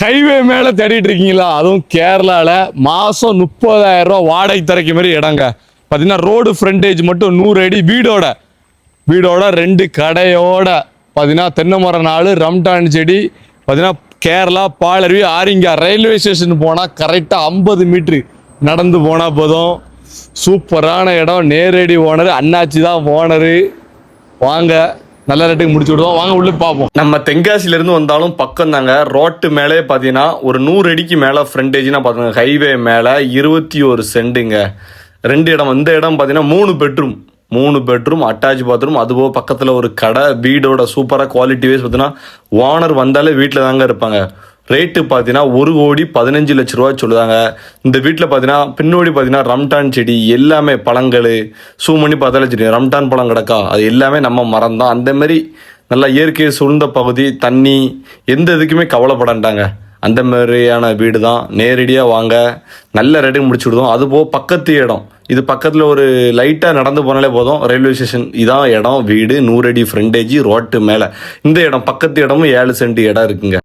Highway மேல தேடிட்டு இருக்கீங்களா? அதுவும் கேரளால மாசம் முப்பதாயிரம் ரூபாய் வாடகை தரைக்கு மாதிரி இடங்க. பாத்தீங்கன்னா ரோடு ஃப்ரண்டேஜ் மட்டும் நூறு அடி வீடோட. வீடோட ரெண்டு கடையோட. பாத்தீங்கன்னா தென்னை மரம் நாள் ரம்டான் செடி. பாத்தீங்கன்னா கேரளா பாலருவி ஆரிங்கா ரயில்வே ஸ்டேஷன் போனா கரெக்டா ஐம்பது மீட்ரு நடந்து போனா போதும். சூப்பரான இடம் நேரடி ஓனர் அண்ணாச்சி தான் ஓனரு. வாங்க. நல்ல ரேட்டுக்கு முடிச்சு விடுவோம். வாங்க உள்ள பார்ப்போம். நம்ம தென்காசில இருந்து வந்தாலும் பக்கம் தாங்க. ரோட்டு மேலே பார்த்தீங்கன்னா ஒரு நூறு அடிக்கு மேலே ஃப்ரண்டேஜ்னா பார்த்துங்க ஹைவே மேலே இருபத்தி ஒரு சென்டுங்க ரெண்டு இடம். இந்த இடம் பார்த்தீங்கன்னா மூணு பெட்ரூம் மூணு பெட்ரூம் அட்டாச் பாத்ரூம் அதுபோக பக்கத்தில் ஒரு கடை வீடோட சூப்பராக குவாலிட்டி வைஸ் பார்த்தீங்கன்னா ஓனர் வந்தாலே வீட்டில் தாங்க இருப்பாங்க. ரேட்டு பார்த்தீங்கன்னா ஒரு கோடி பதினஞ்சு லட்ச ரூபா சொல்லுதாங்க. இந்த வீட்டில் பார்த்தீங்கன்னா பின்னோடி பார்த்தீங்கன்னா ரம்டான் செடி எல்லாமே பழங்கள் சூ பண்ணி பார்த்தாலே செடி ரம்டான் பழம் கிடக்கா? அது எல்லாமே நம்ம மரம் தான். அந்தமாரி நல்லா இயற்கை சூழ்ந்த பகுதி தண்ணி எந்த இதுக்குமே கவலைப்படாண்டாங்க. அந்த மாதிரியான வீடு தான். நேரடியாக வாங்க நல்ல ரேட்டுக்கு முடிச்சு விடுவோம். அதுபோக பக்கத்து இடம். இது பக்கத்தில் ஒரு லைட்டாக நடந்து போனாலே போதும். ரயில்வே ஸ்டேஷன் இதான் இடம் வீடு நூறடி ஃப்ரண்டேஜி ரோட்டு மேலே. இந்த இடம் பக்கத்து இடமும் ஏழு சென்ட் இடம் இருக்குங்க.